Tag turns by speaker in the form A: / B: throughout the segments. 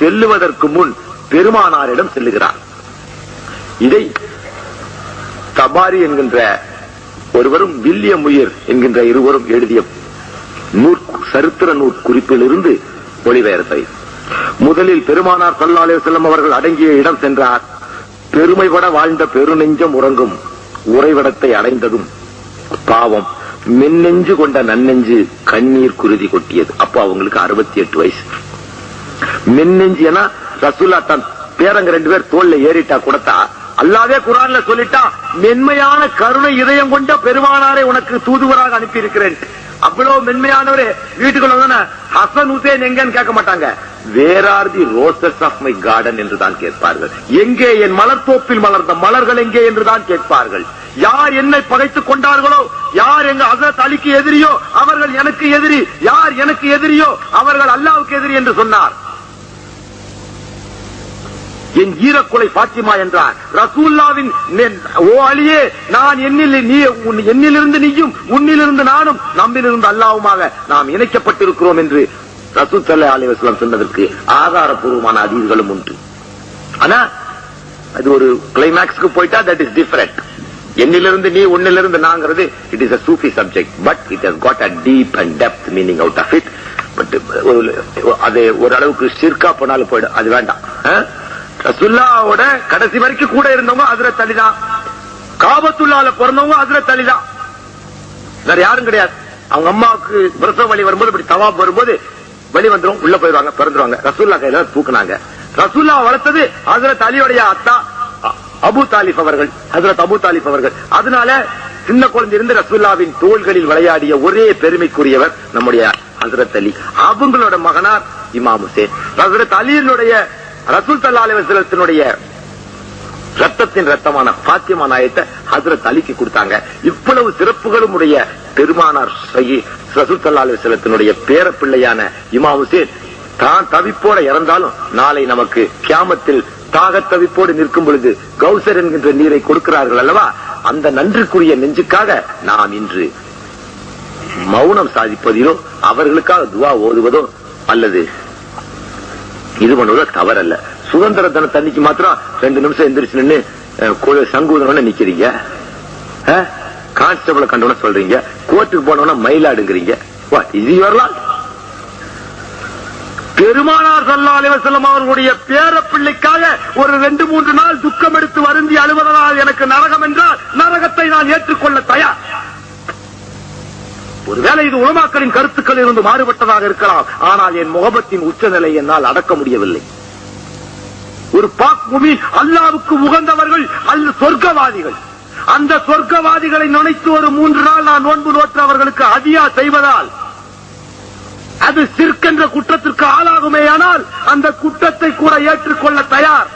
A: செல்லுவதற்கு முன் பெருமானாரிடம் செல்லுகிறார். இதை தபாரி என்கின்ற ஒருவரும் வில்லியம் உயிர் என்கின்ற இருவரும் எழுதிய நூற் சரித்திர நூற் குறிப்பிலிருந்து மொழிபெயர்த்தவை முதலில் பெருமானார் சல்லாலே செல்லம் அவர்கள் அடங்கிய இடம் சென்றார். பெருமைபட வாழ்ந்த பெருநெஞ்சம் உறங்கும் உறைவிடத்தை அடைந்ததும் பாவம் மென்னெஞ்சு கொண்ட நன்னெஞ்சு கண்ணீர் குருதி கொட்டியது. அப்போ அவங்களுக்கு அறுபத்தி எட்டு வயசு. மென்னெஞ்சு ஏன்னா ரசூல்லா தன் பேரங்க ரெண்டு பேர் தோல்ல ஏறிட்டா கொடுத்தா? அல்லாவே குரான்ல சொல்லிட்டா மென்மையான கருணை இதயம் கொண்ட பெருமானாரை உனக்கு தூதுவராக அனுப்பி இருக்கிறேன் அவ்வளவு மென்மையானவரே வீட்டுக்குள்ள ஹசன் உசேன் எங்கன்னு கேட்க மாட்டாங்க. Where are the roses of my garden என்று தான் கேட்பார்கள். எங்கே என் மலர்த்தோப்பில் மலர்ந்த மலர்கள் எங்கே? என்று தான் கேட்பார்கள். யார் என்னை பகைத்துக் கொண்டார்களோ யார் எங்க ஹசரத் அலிக்கு எதிரியோ அவர்கள் எனக்கு எதிரி. யார் எனக்கு எதிரியோ அவர்கள் அல்லாவுக்கு எதிரி என்று சொன்னார். என் ஈரக்குலை பாத்திமா என்றார். ரசூல்லாவின் ஓ அலியே நான் என்னில் நீ என்னிலிருந்து நீயும் உன்னிலிருந்து நானும் நம்மிலிருந்து அல்லாவுமாக நாம் இணைக்கப்பட்டிருக்கிறோம் என்று ரசூல் சல்லா அலிவாஸ்லாம் சொன்னதற்கு ஆதாரபூர்வமான அதிர்களும் உண்டு. ஆனா அது ஒரு கிளைமேக்ஸ்க்கு போயிட்டா தட் இஸ் டிஃபரெண்ட் என்னிலிருந்து நீ உன்னிலிருந்து நாங்கிறது it is a Sufi subject but it has got a deep and depth meaning out of it but அது ஓரளவுக்கு சிர்கா போனாலும் போயிடும். அது வேண்டாம். ஆஹ் ரசுல்லாவோட கடைசி வரைக்கும் கூட இருந்தவங்க அதுல தள்ளிதான் காபத்துள்ளால பிறந்தவங்க அதுல தள்ளிதான் வேற யாரும் கிடையாது. அவங்க அம்மாவுக்கு பிரசவ வழி வரும்போது இப்படி தவா வரும்போது வழி வந்துரும் உள்ள போயிருவாங்க பிறந்துருவாங்க. ரசூல்லா கையில தூக்குனாங்க. ரசூல்லா வளர்த்தது ஹசரத் அலியோடைய அத்தா அபு தாலிப் அவர்கள் ஹசரத் அபு தாலிப் அவர்கள். அதனால சின்ன குழந்தை இருந்து ரசூல்லாவின் தோள்களில் விளையாடிய ஒரே பெருமைக்குரியவர் நம்முடைய ஹசரத் அலி. அவங்களோட மகனார் இமாம் ஹுசேன். ஹசரத் அலியினுடைய ரசூல் சல்லா அலிவசலத்தினுடைய ரத்தத்தின் ரத்தமான பாத்தியமா நாயத்தை ஹசரத் அலிக்கு கொடுத்தாங்க. இவ்வளவு சிறப்புகளும் உடைய பெருமானார் சகி- ரசூல் சல்லா அலிவசலத்தினுடைய பேரப்பிள்ளையான இமா ஹுசேன் தான் தவிப்போட இறந்தாலும் நாளை நமக்கு கியாமத்தில் தாகத் தவிப்போடு நிற்கும் பொழுது கௌசர் என்கின்ற நீரை கொடுக்கிறார்கள் அல்லவா? அந்த நன்றிக்குரிய நெஞ்சுக்காக நாம் இன்று மௌனம் சாதிப்பதிலோ அவர்களுக்காக துவா ஓதுவதோ அல்லது இது பண்ணுவது தவறல்ல. சுதந்திர தின தண்ணிக்கு மாத்திரம் ரெண்டு நிமிஷம் எந்திரிச்சு நின்று சங்குதனோட நிக்கிறீங்க. கான்ஸ்டபிள கண்டோன சொல்றீங்க. கோர்ட்டுக்கு போனோம்னா மயிலாடுங்கிறீங்க. இது வரலாம் பெருமானார் சல்லா அலிவசல்லம் அவர்களுடைய பேரப்பிள்ளைக்காக ஒரு ரெண்டு மூன்று நாள் துக்கம் எடுத்து வருந்தி அழுவதனால் எனக்கு நரகம் என்றால் நரகத்தை நான் ஏற்றுக்கொள்ள தயார். ஒருவேளை இது உலமாக்களின் கருத்துக்கள் இருந்து மாறுபட்டதாக இருக்கலாம். ஆனால் என் முகபத்தின் உச்சநிலை என்னால் அடக்க முடியவில்லை. ஒரு பாக் முமி அல்லாவுக்கு உகந்தவர்கள் அல்ல சொர்க்கவாதிகள். அந்த சொர்க்கவாதிகளை நினைத்து ஒரு மூன்று நாள் நான் நோன்பு நோற்று அவர்களுக்கு அதியா செய்வதால் அது சிற்கென்ற குற்றத்திற்கு ஆளாகுமேயானால் அந்த குற்றத்தை கூட ஏற்றுக்கொள்ள தயார்.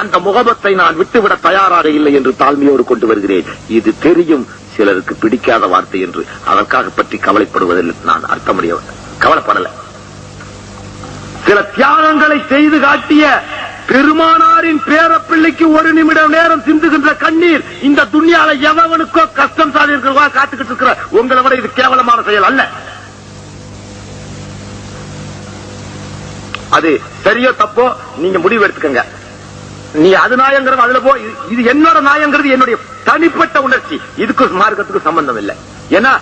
A: அந்த முகபத்தை நான் விட்டுவிட தயாராக இல்லை என்று தாழ்மையோடு கொண்டு வருகிறேன். இது தெரியும் சிலருக்கு பிடிக்காத வார்த்தை என்று அதற்காக பற்றி கவலைப்படுவதில் நான் அர்த்தமுடைய கவலைப்படல. சில தியாகங்களை செய்து காட்டிய பெருமானாரின் பேரப்பிள்ளைக்கு ஒரு நிமிடம் நேரம் சிந்துகின்ற கண்ணீர் இந்த துணியால எவனுக்கோ கஷ்டம் சாதி காத்துக்கிட்டு இருக்கிற. உங்களை விட இது கேவலமான செயல் அல்ல. அது சரியோ தப்போ நீங்க முடிவு எடுத்துக்கங்க. நீ அது நாயங்கிறது அதுல போ. இது என்னோட நாயங்கிறது என்னுடைய தனிப்பட்ட உணர்ச்சி. இதுக்கு மார்க்கத்துக்கு சம்பந்தம் இல்லை ஏன்னா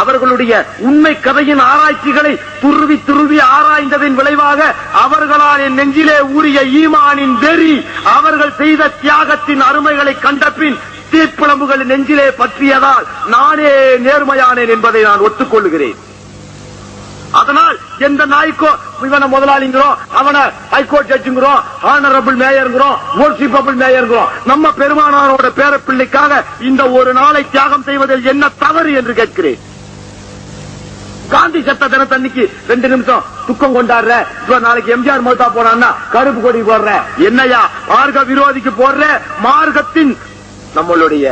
A: அவர்களுடைய உண்மை கதையின் ஆராய்ச்சிகளை துருவி துருவி ஆராய்ந்ததின் விளைவாக அவர்களால் என் நெஞ்சிலே ஊறிய ஈமானின் வெறி அவர்கள் செய்த தியாகத்தின் அருமைகளை கண்டபின் தீப்பிழம்புகள் நெஞ்சிலே பற்றியதால் நானே நேர்மையானேன் என்பதை நான் ஒத்துக்கொள்கிறேன். அதனால் எந்த நாய்க்கோ இவனை முதலாளிங்கிறோம் அவனை ஹைகோர்ட் ஜட்ஜுங்கிறோம் ஆனரபிள் மேயருங்கிறோம் ஓர்சிபபிள் மேயருங்கிறோம் நம்ம பெருமானாரோட பேரப்பிள்ளைக்காக இந்த ஒரு நாளை தியாகம் செய்வதில் என்ன தவறு என்று கேட்கிறேன். காந்தி சட்ட தினத்தன்னைக்கு ரெண்டு நிமிஷம் துக்கம் கொண்டாடுற இப்ப நாளைக்கு எம்ஜிஆர் மௌத்தா போனான்னா கருப்பு கொடி போடுற. என்னையா மார்க்க விரோதிக்கு போடுற மார்க்கத்தின் நம்மளுடைய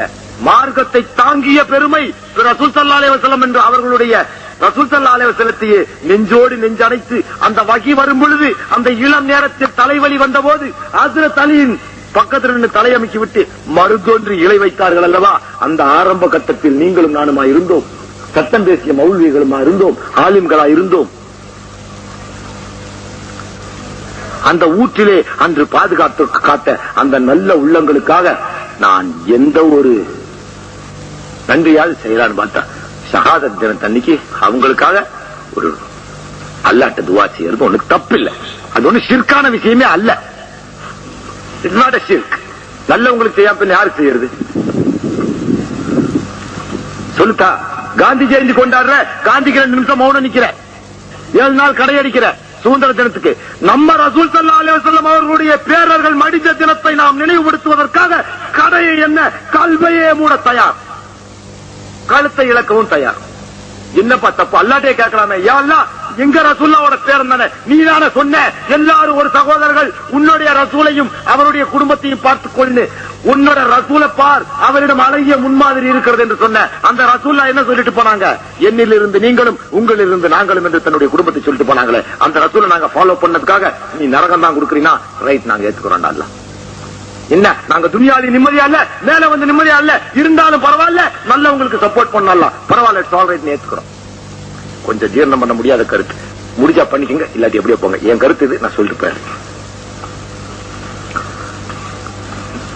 A: மார்க்கத்தை தாங்கிய பெருமை ரசூல் சல்லா வசலம் என்று அவர்களுடைய ரசூல் சல்லா அலைஹி நெஞ்சோடு நெஞ்சடைத்து அந்த வகி வரும் பொழுது அந்த இளம் நேரத்தில் தலைவலி வந்த போது அதுல தலையின் பக்கத்தில் நின்று தலையமைக்கி விட்டு மருந்தொன்று இலை வைத்தார்கள் அல்லவா? அந்த ஆரம்ப கட்டத்தில் நீங்களும் நானுமா இருந்தோம். சட்டம் பேசிய மௌல்விகளுமா இருந்தோம். ஆலிம்களா இருந்தோம். அந்த ஊற்றிலே அன்று பாதுகாத்து காட்ட அந்த நல்ல உள்ளங்களுக்காக நான் எந்த ஒரு நன்றியாவது செய்யலான்னு பார்த்தேன். ஷஹாதத் தின தன்னைக்கு அவங்களுக்காக ஒரு அல்லாட்ட துவா செய்யறது ஒண்ணு தப்பு இல்ல அது ஒண்ணு சிற்கான விஷயமே அல்ல. இட்ஸ் நாட் ஷிர்க் நல்லவங்களுக்கு செய்யாம பின்ன யாருக்கு செய்யறது? சொல்லுத்தா காந்தி ஜெயந்தி கொண்டாடுற காந்திக்கு ரெண்டு நிமிஷம் மௌனம் நிக்கிற. ஏழு நாள் கடையடிக்கிற சுதந்திர தினத்துக்கு நம்ம ரசூல் சல்லா அலுவலம் அவர்களுடைய பேரர்கள் மடிந்த தினத்தை நாம் நினைவுபடுத்துவதற்காக கடையை என்ன கல்வையே மூட தயார். கழுத்தை இழக்கவும் தயார். என்னப்பா தப்பு? அல்லாட்டே கேட்கலாமே. யா எங்க ரசூல்லாவோட பேரன் தானே நீ தானே சொன்ன? எல்லாரும் ஒரு சகோதரர்கள் உன்னுடைய ரசூலையும் அவருடைய குடும்பத்தையும் பார்த்துக் கொண்டு உன்னோட ரசூலை பார் அவரிடம் அழகிய முன்மாதிரி இருக்கிறது என்று சொன்ன அந்த ரசூல்லா என்ன சொல்லிட்டு போனாங்க? என்னில் இருந்து நீங்களும் உங்களில் இருந்து நாங்களும் என்று தன்னுடைய குடும்பத்தை சொல்லிட்டு போனாங்களே. அந்த ரசூலை நாங்க ஃபாலோ பண்ணதுக்காக நீ நரகம் தான் கொடுக்குறீங்கன்னா ரைட் நாங்க ஏத்துக்கிறோம்டா அல்லாஹ். என்ன? நாங்க துணியாளி நிம்மதியா இல்ல? மேல வந்து நிம்மதியா இல்ல? இருந்தாலும் பரவாயில்ல. நல்லவங்களுக்கு சப்போர்ட் பண்ணலாம். பரவாயில்ல டாலரேட் ஏத்துக்கிறோம். கொஞ்சம் ஜீரணம் பண்ண முடியாத கருத்து. முடிஞ்சா பண்ணிக்கங்க இல்லாட்டி எப்படியோ போங்க. என் கருத்து இது நான் சொல்லிட்டு போயிருக்கேன்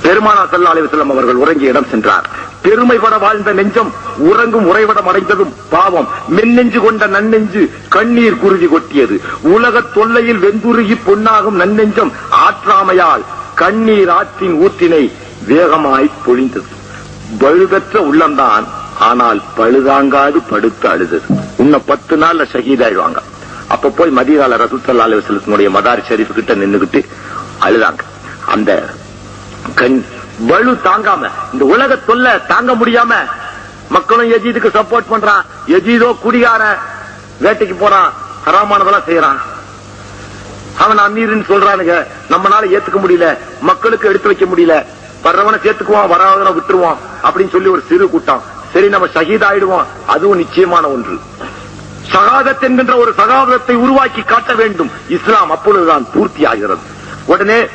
A: பெருமானா சல்லா அலிவசல்லம் அவர்கள் உறங்கிய இடம் சென்றார். பெருமைபட வாழ்ந்த நெஞ்சம் உறங்கும் உறைவிடம் அடைந்ததும் பாவம். மென்னெஞ்சு கொண்ட நன்னெஞ்சு கண்ணீர் குருதி கொட்டியது. உலகத் தொல்லையில் வெந்துருகி பொன்னாகும் நன்னெஞ்சம் ஆற்றாமையால் கண்ணீர் ஆற்றின் ஊற்றினை வேகமாய் பொழிந்தது. பழுதற்ற உள்ளம்தான் ஆனால் பழுதாங்காது படுத்து அழுதது. இன்னும் பத்து நாள்ல ஷஹீதாயிடுவாங்க. அப்ப போய் மதியால ரசூசல்லா அலுவலத்தினுடைய மதார் ஷெரீஃப் கிட்ட நின்னுகிட்டு அழுதாங்க. அந்த கண் வலு தாங்காம இந்த உலக தொல்ல தாங்க முடியாம மக்களும் எஜீதுக்கு சப்போர்ட் பண்றான். எஜீதோ குடிகார வேட்டைக்கு போறான் ஹராமானதெல்லாம் செய்யறான் அவன் அமீர்னு சொல்றானுங்க. நம்மளால ஏத்துக்க முடியல. மக்களுக்கு எடுத்து வைக்க முடியல. வர்றவனை சேர்த்துக்குவான் வராதவனை விட்டுருவான் அப்படின்னு சொல்லி ஒரு சிறு கூட்டம். சரி நம்ம ஷஹீத் ஆயிடுவோம் அதுவும் நிச்சயமான ஒன்று. சகாதத் என்கின்ற ஒரு சகாதத்தை உருவாக்கி காட்ட வேண்டும். இஸ்லாம் அப்பொழுதுதான் பூர்த்தி ஆகிறது உடனே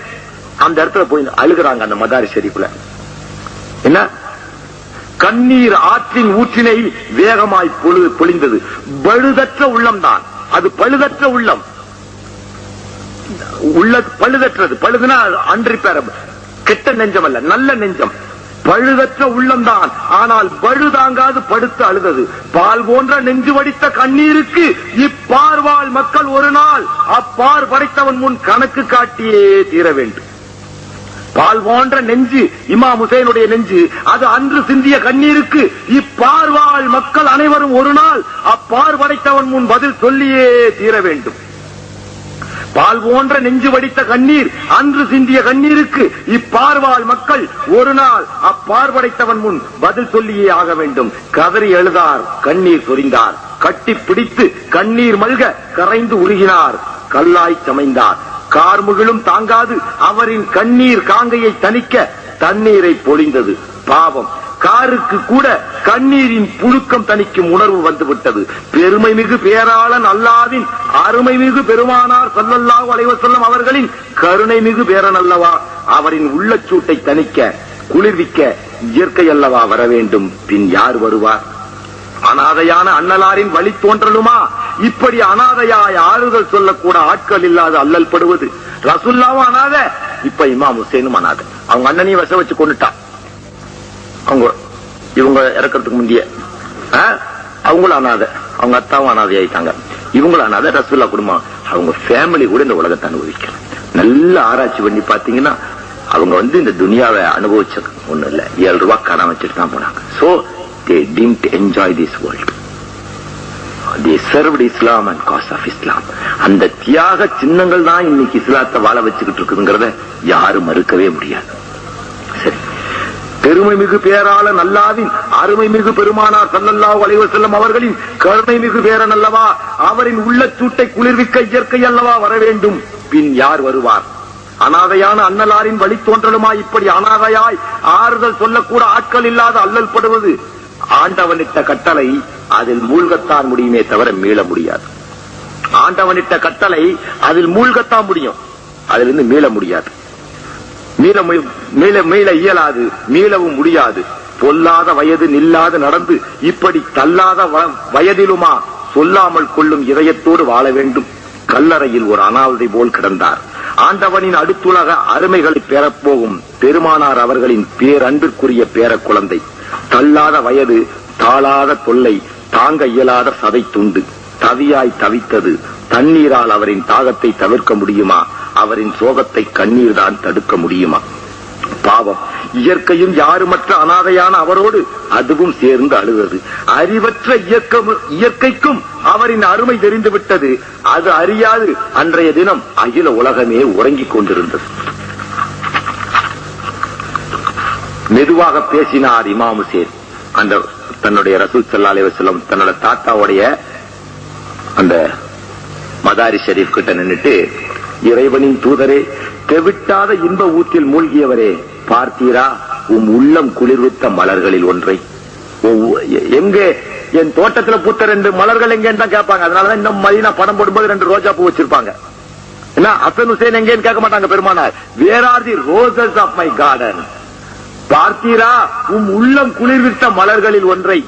A: அந்த இடத்துல போய் அழுகிறாங்க அந்த மதாரி ஷெரீப்ல என்ன? கண்ணீர் ஆற்றின் ஊற்றினை வேகமாய் பொழுது பொழிந்தது. பழுதற்ற உள்ளம்தான். அது பழுதற்ற உள்ளம். உள்ள பழுதற்றது. பழுதுனா அன்றிப்பேரபிள் கெட்ட நெஞ்சம் அல்ல நல்ல நெஞ்சம். பழுதற்ற உள்ளம்தான். ஆனால் பழுதாங்காது படுத்து அழுதது. பால் போன்ற நெஞ்சு வடித்த கண்ணீருக்கு இப்பார்வாள் மக்கள் ஒரு நாள் அப்பார் படைத்தவன் முன் கணக்கு காட்டியே தீர வேண்டும். பால் போன்ற நெஞ்சு இமா ஹுசைனுடைய நெஞ்சு அது அன்று சிந்திய கண்ணீருக்கு இப்பார்வாள் மக்கள் அனைவரும் ஒரு நாள் அப்பார் படைத்தவன் முன் பதில் சொல்லியே தீர வேண்டும். பால் போன்ற நெஞ்சு வடித்த கண்ணீர் அன்று சிந்திய கண்ணீருக்கு இப்பார்வாள் மக்கள் ஒரு நாள் அப்பார்படைத்தவன் முன் பதில் சொல்லியே ஆக வேண்டும். கதறி எழுதார் கண்ணீர் சொரிந்தார். கட்டி பிடித்து கண்ணீர் மல்க கரைந்து உருகினார். கல்லாய் சமைந்தார். கார்முகிலும் தாங்காது அவரின் கண்ணீர் காங்கையை தணிக்க தண்ணீரை பொழிந்தது. பாவம். காருக்கு கூட கண்ணீரின் புழுக்கம் தணிக்கும் உணர்வு வந்துவிட்டது. பெருமை மிகு பேராளன் அல்லாவின் அருமை மிகு பெருமானார் ஸல்லல்லாஹு அலைஹி வஸல்லம் அவர்களின் கருணை மிகு பேரன் அல்லவா? அவரின் உள்ளச்சூட்டை தணிக்க குளிர்விக்க இயற்கை அல்லவா வர வேண்டும்? பின் யார் வருவார்? அனாதையான அண்ணலாரின் வழி தோன்றலுமா? இப்படி அனாதையாய் ஆறுதல் சொல்லக்கூட ஆட்கள் இல்லாத அல்லல் படுவது ரசுல்லாவும் அனாத இப்ப இமாம் ஹுசேனும் அனாத. அவங்க அண்ணனையும் விஷ வச்சு கொண்டுட்டான். அவங்க இவங்க இறக்கிறதுக்கு முந்தைய அவங்களும் அனாதை. அவங்க அத்தாவும் அனாதை ஆயிட்டாங்க. இவங்களும் அனாதை ரசுல்லா குடும்பம் அவங்க ஃபேமிலி கூட இந்த உலகத்தை அனுபவிக்கல. நல்ல ஆராய்ச்சி பண்ணி பாத்தீங்கன்னா அவங்க வந்து இந்த துனியாவை அனுபவிச்ச ஒண்ணு இல்ல. ஏழு ரூபாய் கடன் வச்சுட்டு தான் போனாங்க. So they didn't enjoy this world the served Islam and cause of Islam அந்த தியாக சின்னங்கள் தான் இன்னைக்கு இஸ்லாத்தை வாழ வச்சுக்கிட்டு இருக்குதுங்கிறத யாரும் மறுக்கவே முடியாது. பெருமை மிகு பேரால நல்லாவின் அருமை மிகு பெருமானார் சல்லல்லா அலைஹி செல்லும் அவர்களின் கருணை மிகு பேரன் அல்லவா அவரின் உள்ளச்சூட்டை குளிர்விக்க இயற்கை அல்லவா வர வேண்டும்? பின் யார் வருவார்? அனாதையான அன்னலாரின் வழி தோன்றலுமா இப்படி அனாதையாய் ஆறுதல் சொல்லக்கூட ஆட்கள் இல்லாத அல்லல் படுவது? ஆண்டவனிட்ட கட்டளை அதில் மூழ்கத்தான் முடியுமே தவிர மீள முடியாது. ஆண்டவனிட்ட கட்டளை அதில் மூழ்கத்தான் முடியும். அதிலிருந்து மீள முடியாது. மீள மீள மீள இயலாது மீளவும் முடியாது. பொல்லாத வயது நில்லாது நடந்து இப்படி தள்ளாத வ- வயதிலுமா சொல்லாமல் கொள்ளும் இதயத்தோடு வாழ வேண்டும். கல்லறையில் ஒரு அனாதை போல் கிடந்தார். ஆண்டவனின் அடுத்துலக அருமைகளை பெறப்போகும் பெருமானார் அவர்களின் பேரன்பிற்குரிய பேர குழந்தை தள்ளாத வயது தாளாத தொல்லை தாங்க இயலாத சதை துண்டு தவியாய் தவித்தது தண்ணீரால் அவரின் தாகத்தை தவிர்க்க முடியுமா? அவரின் சோகத்தை கண்ணீர் தான் தடுக்க முடியுமா? பாவம். இயற்கையும் யாருமற்ற அனாதையான அவரோடு அதுவும் சேர்ந்து அழுதது அறிவற்ற இயக்கம் இயற்கைக்கும் அவரின் அருமை தெரிந்து விட்டது. அது அறியாது. அன்றைய தினம் அகில உலகமே உறங்கிக் கொண்டிருந்தது. மெதுவாக பேசினார் இமாம் ஹுசேன். அந்த தன்னுடைய ரசூல் ஸல்லல்லாஹு அலைஹி தன்னோட தாத்தாவுடைய அந்த மதாரி ஷெரீப் கிட்ட நின்றுட்டு இறைவனின் தூதரே தெவிட்டாத இன்ப ஊற்றில் மூழ்கியவரே பார்த்தீரா உம் உள்ளம் குளிர்வித்த மலர்களில் ஒன்றை. எங்கே? என் தோட்டத்துல பூத்த ரெண்டு மலர்கள் எங்கன்னு தான் கேட்பாங்க. அதனாலதான் இன்னும் மதினா படம் போடும்போது ரெண்டு ரோஜா பூ வச்சிருப்பாங்க. என்ன அசன் ஹுசேன் எங்கேன்னு கேட்க மாட்டாங்க பெருமானார். Where are the roses of my garden பார்த்தீரா உம் உள்ளம் குளிர்வித்த மலர்களில் ஒன்றை.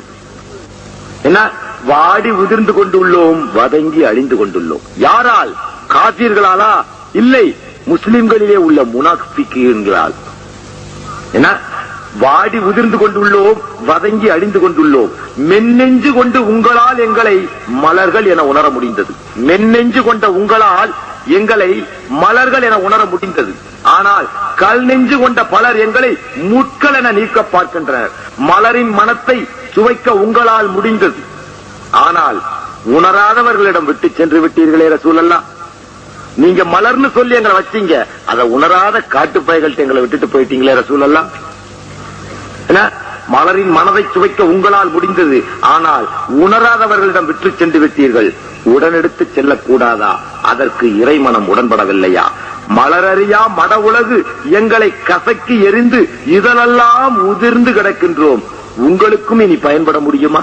A: என்ன வாடி உதிர்ந்து கொண்டுள்ளோம் வதங்கி அழிந்து கொண்டுள்ளோம். யாரால்? காபீர்களாலா இல்லை. முஸ்லிம்களிலே உள்ள முனாஃபிக்குகளால் என்ன? வாடி உதிர்ந்து கொண்டுள்ளோம் வதங்கி அழிந்து கொண்டுள்ளோம். மென்னெஞ்சு கொண்டு உங்களால் எங்களை மலர்கள் என உணர முடிந்தது. மென்னெஞ்சு கொண்ட உங்களால் எங்களை மலர்கள் என உணர முடிந்தது. ஆனால் கல் நெஞ்சு கொண்ட பலர் எங்களை முட்கள் என நீக்க பார்க்கின்றனர். மலரின் மனத்தை சுவைக்க உங்களால் முடிந்தது. ஆனால் உணராதவர்களிடம் விட்டு சென்று விட்டீர்களே ரசூலல்லாம் நீங்க மலர்னு சொல்லி எங்களை வச்சீங்க. அதை உணராத காட்டுப்பைகள்ட்ட எங்களை விட்டுட்டு போயிட்டீங்களே ரசூலல்லா என்ன? மலரின் மனதை சுவைக்க உங்களால் முடிந்தது. ஆனால் உணராதவர்களிடம் விட்டு சென்று விட்டீர்கள். உடனெடுத்து செல்லக்கூடாதா? அதற்கு இறைமனம் உடன்படவில்லையா? மலரறியா மட உலகு எங்களை கசக்கி எரிந்து இதழெல்லாம் உதிர்ந்து கிடக்கின்றோம். உங்களுக்கும் இனி பயன்பட முடியுமா?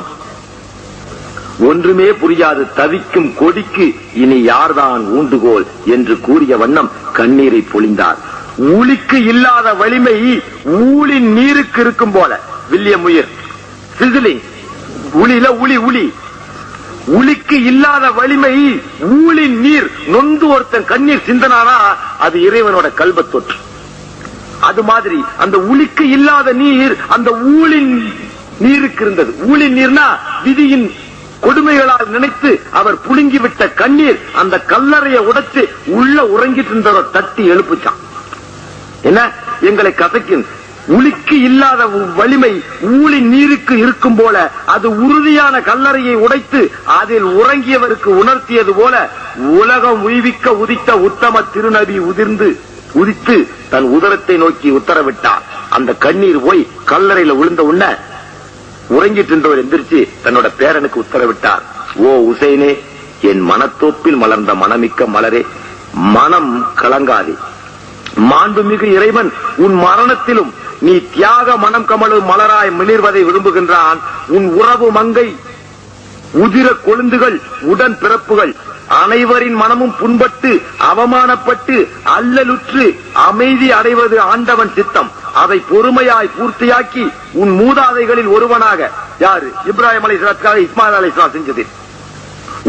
A: ஒன்றுமே புரியாது தவிக்கும் கொடிக்கு இனி யார்தான் ஊண்டுகோல் என்று கூறிய வண்ணம் கண்ணீரை பொழிந்தார். ஊழிக்கு இல்லாத வலிமை ஊழின் நீருக்கு இருக்கும் போல. வில்லியம் உயிர். சிசிலிங். உளியில உளி உளி. உளிக்கு இல்லாத வலிமை ஊழின் நீர். நொந்து ஒருத்தன் கண்ணீர் சிந்தனானா அது இறைவனோட கல்வத் தொற்று. அது மாதிரி அந்த உளிக்கு இல்லாத நீர் அந்த ஊழின் நீருக்கு இருந்தது. ஊழின் நீர்னா விதியின் கொடுமைகளால் நினைத்து அவர் புழுங்கிவிட்ட கண்ணீர் அந்த கல்லறையை உடைச்சு உள்ள உறங்கிட்டு இருந்தவரை தட்டி எழுப்புச்சான். என்ன? எங்களை கதைக்கும் உளிக்கு இல்லாத வலிமை ஊழி நீருக்கு இருக்கும் போல அது உறுதியான கல்லறையை உடைத்து அதில் உறங்கியவருக்கு உணர்த்தியது போல உலகம் உய்விக்க உதித்த உத்தம திருநபி உதிர்ந்து உதித்து தன் உதரத்தை நோக்கி உத்தரவிட்டார். அந்த கண்ணீர் போய் கல்லறையில விழுந்த உடனே உறங்கிட்டு இருந்தவர் எந்திரிச்சு தன்னோட பேரனுக்கு உத்தரவிட்டார். ஓ உசைனே என் மனத்தோப்பில் மலர்ந்த மனமிக்க மலரே மனம் கலங்காதே. மாண்புமிகு இறைவன் உன் மரணத்திலும் நீ தியாக மனம் கமலும் மலராய் மிளிர்வதை விரும்புகின்றான். உன் உறவு மங்கை உதிர கொழுந்துகள் உடன் பிறப்புகள் அனைவரின் மனமும் புண்பட்டு அவமானப்பட்டு அல்லலுற்று அமைதி அடைவது ஆண்டவன் சித்தம். அதை பொறுமையாய் பூர்த்தியாக்கி உன் மூதாதைகளில் ஒருவனாக யாரு? இப்ராஹிம் அலை இஸ்மாயில் அலை செஞ்சது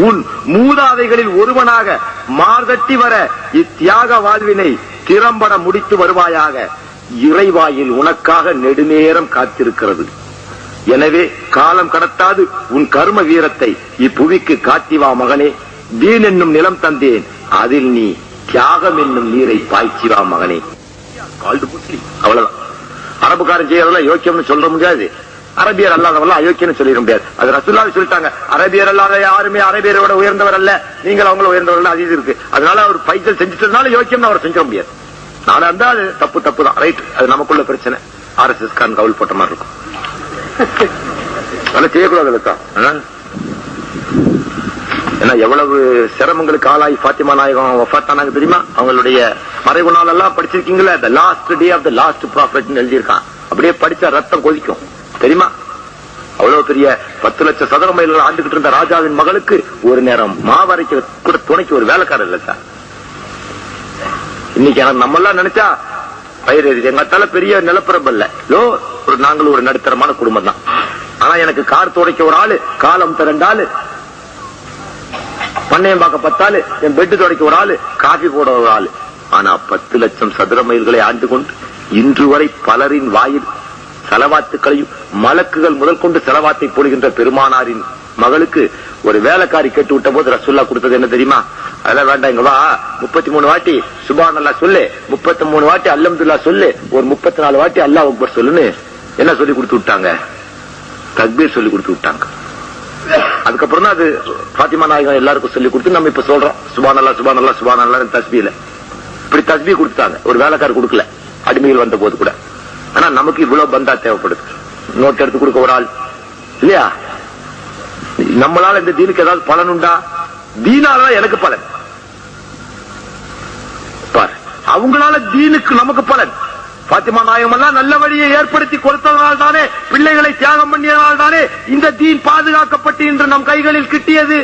A: உன் மூதாதைகளில் ஒருவனாக மார்தட்டி வர இத்தியாக வாழ்வினை திறம்பட முடித்து வருவாயாக இறைவாயில் உனக்காக நெடுநேரம் காத்திருக்கிறது. எனவே காலம் கடத்தாது உன் கர்ம வீரத்தை இப்புவிக்கு காட்டி வா மகனே. வீண் என்னும் நிலம் தந்தேன் அதில் நீ தியாகம் என்னும் நீரை பாய்ச்சி வா மகனே. கால்டு முஸ்லீம் அவ்வளவுதான். அரபுக்காரன் செய்யறதெல்லாம் யோக்கியம்னு சொல்ல முடியாது. அரபியர் அல்லாதவெல்லாம் அயோக்கியன்னு சொல்லிட முடியாது. அது ரசுல்லா சொல்லிட்டாங்க. அரபியர் அல்லாத யாருமே அரபியரோட உயர்ந்தவர் அல்ல. நீங்கள் அவங்கள உயர்ந்தவர்கள் அது இது இருக்கு. அதனால அவர் பைசல் செஞ்சுட்டதுனால யோக்கியம் அவர் செஞ்சிட முடியாது. நாளா இருந்தா அது தப்பு தப்பு தான். ரைட் அது நமக்குள்ள பிரச்சனை. ஆர் எஸ் எஸ் கான் கவுல் போட்ட மாதிரி இருக்கும். அதெல்லாம் செய்யக்கூடாது இல்லக்கா ஏன்னா எவ்வளவு சிரமங்களுக்கு ஆளாய் பாத்திமா நாயகம் வஃபாத்தானாங்க தெரியுமா? அவங்களுடைய மறைவு நாள் எல்லாம் படிச்சிருக்கீங்களா the last day of the last prophet எழுதியிருக்கான். அப்படியே படிச்சா ரத்தம் கொதிக்கும். தெரியுமா? அவ்வளவு பெரிய பத்து லட்சம் சதுர மைல்கள் ஆண்டுகிட்டு இருந்த ராஜாவின் மகளுக்கு ஒரு நேரம் மாவரைக்கு கூட துணைக்கு ஒரு வேலைக்காரர் இல்ல சார். இன்னைக்கு எனக்கு நம்ம எல்லாம் நினைச்சா பயிர் எங்கத்தால பெரிய நிலப்பரப்பு இல்ல. லோ ஒரு நாங்களும் ஒரு நடுத்தரமான குடும்பம் தான் ஆனா எனக்கு கார் துடைக்க ஒரு ஆளு காலம் திரண்டாலு பண்ணையம் பார்க்க பத்தாளு என் பெட்டு துடைக்க ஒரு ஆளு காபி போட ஒரு ஆளு. ஆனா பத்து லட்சம் சதுர மைல்களை ஆண்டு கொண்டு இன்று வரை பலரின் வாயில் செலவாத்துக்களையும் மலக்குகள் முதல் கொண்டு செலவாத்தை போடுகின்ற பெருமானாரின் மகளுக்கு ஒரு வேலைக்காரி கேட்டு விட்ட போது ரசுல்லா கொடுத்தது என்ன தெரியுமா? அதெல்லாம் வேண்டாம் இங்க வா. முப்பத்தி மூணு வாட்டி சுபான் அல்லா சொல்லு. முப்பத்தி மூணு வாட்டி அல்லம்துல்லா சொல்லு. ஒரு முப்பத்தி நாலு வாட்டி அல்லா அக்பர் சொல்லுன்னு என்ன சொல்லி கொடுத்து விட்டாங்க? தக்பீர் சொல்லி கொடுத்து விட்டாங்க. அதுக்கப்புறம் தான் அது பாத்திமா நாயகம் எல்லாருக்கும் சொல்லி கொடுத்து நம்ம இப்ப சொல்றோம். சுபான் அல்லா சுபான் அல்லா சுபான் அல்லா தஸ்பியில இப்படி தஸ்பி கொடுத்தாங்க ஒரு வேலைக்காரர் கொடுக்கல. அடிமைகள் வந்த போது கூட. ஆனா நமக்கு இவ்வளவு பந்தா தேவைப்படுது. நோட் எடுத்து கொடுக்க ஒரு ஆள். இல்லையா? நம்மளால இந்த தீனுக்கு ஏதாவது பலன் உண்டா? தீனால எனக்கு பலன். பாரு. அவங்களால தீனுக்கு நமக்கு பலன். பாத்திமா நாயகம் எல்லாம் நல்ல வழியை ஏற்படுத்தி கொடுத்ததனால் தானே பிள்ளைகளை தியாகம் பண்ணியதனால் தானே இந்த தீன் பாதுகாக்கப்பட்டு இன்று நம் கைகளில் கிட்டியது.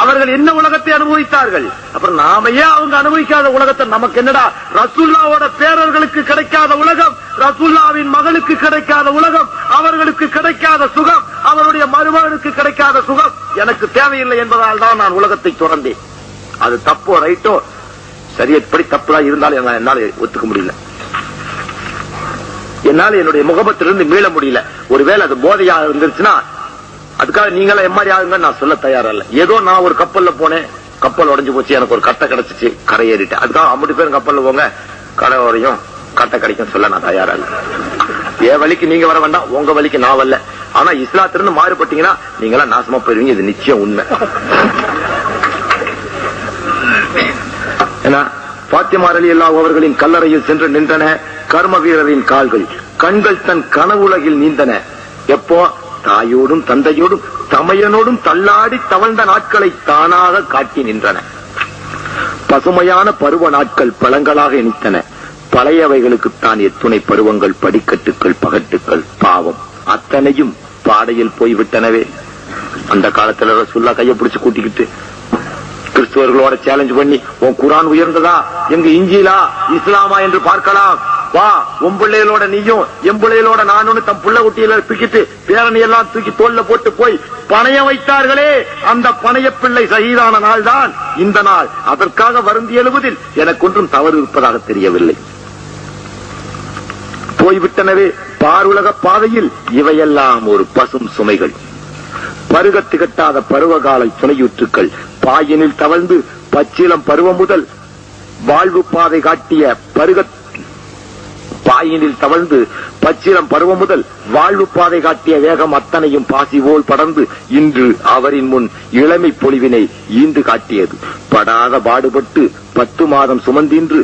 A: அவர்கள் என்ன உலகத்தை அனுபவித்தார்கள்? அப்புறம் நாம ஏன் அவங்க அனுபவிக்காத உலகத்தை? நமக்கு என்னடா ரசூல்லாவோட பேரர்களுக்கு கிடைக்காத உலகம் ரசூல்லாவின் மகளுக்கு கிடைக்காத உலகம் அவர்களுக்கு கிடைக்காத சுகம் அவருடைய மருமகனுக்கு கிடைக்காத சுகம். எனக்கு தேவையில்லை என்பதால் தான் நான் உலகத்தை துறந்தேன். அது தப்போ ரைட்டோ? சரி எப்படி தப்புதான் இருந்தாலும் என்னால் என்னால ஒத்துக்க முடியல. என்னால என்னுடைய முகபத்திலிருந்து மீள முடியல. ஒருவேளை அது போதையா இருந்துச்சுன்னா அதுக்காக நீங்களா எம்மாரி ஆகுங்க நான் சொல்ல தயாரா இல்ல ஏதோ நான் ஒரு கப்பல்ல போனேன் கப்பல் உடைஞ்சு போச்சு எனக்கு ஒரு கட்டை கிடைச்சிச்சு கரை அதுக்காக அம்பது பேரும் கப்பல்ல போங்க கடை வரையும் கட்டை கிடைக்கும் சொல்ல நான் தயாரா இல்ல என் வழிக்கு நீங்க வர வேண்டாம் உங்க வழிக்கு நான் வரல. ஆனா இஸ்லாத்திலிருந்து மாறுபட்டீங்கன்னா நீங்களாம் நாசமா போயிருவீங்க இது நிச்சயம் உண்மை. ஏன்னா பாத்திமார் அலி அல்லாஹ் அவர்களின் கல்லறையில் சென்று நின்றன. கர்ம வீரரின் கால்கள் கண்கள் தன் கனவுலகில் நீந்தன. எப்போ? தாயோடும் தந்தையோடும் தமையனோடும் தள்ளாடி தவழ்ந்த நாட்களை தானாக காட்டி நின்றன. பசுமையான பருவ நாட்கள் பழங்களாக இணைத்தன பழையவைகளுக்குத்தான் எத்துணை பருவங்கள் படிக்கட்டுக்கள் பகட்டுக்கள் பாவம். அத்தனையும் பாடையில் போய்விட்டனவே. அந்த காலத்துல ரசுல்லா கையை பிடிச்சு கூட்டிக்கிட்டு கிறிஸ்துவர்களோட சேலஞ்ச் பண்ணி உன் குரான் உயர்ந்ததா? எங்க இஞ்சிலா? இஸ்லாமா என்று பார்க்கலாம். வா உன் பிள்ளைகளோட நீயும் என் பிள்ளைகளோட நானும் தம் புள்ள குட்டியில பிக்கிட்டு பேரணி எல்லாம் தூக்கி தோல்ல போட்டு போய் பணைய வைத்தார்களே அந்த பணைய பிள்ளை சகிதான நாள் தான் இந்த நாள் அதற்காக வருந்தி எழுவதில் எனக்கு ஒன்றும் தவறு இருப்பதாக தெரியவில்லை. போய்விட்டனவே பாருலக பாதையில் இவையெல்லாம் ஒரு பசும் சுமைகள். பருக திகட்டாத பருவகால துணையூற்றுக்கள் பாயினில் தவழ்ந்து பச்சிலம் பருவம் முதல் வாழ்வு பாதை காட்டிய பருக பாயினில் தவழ்ந்து பச்சிலம் பருவம் முதல் வாழ்வு பாதை காட்டிய வேகம் அத்தனையும் பாசி போல் படர்ந்து இன்று அவரின் முன் இளமை பொலிவினை ஈந்து காட்டியது. படாத பாடுபட்டு பத்து மாதம் சுமந்தின்று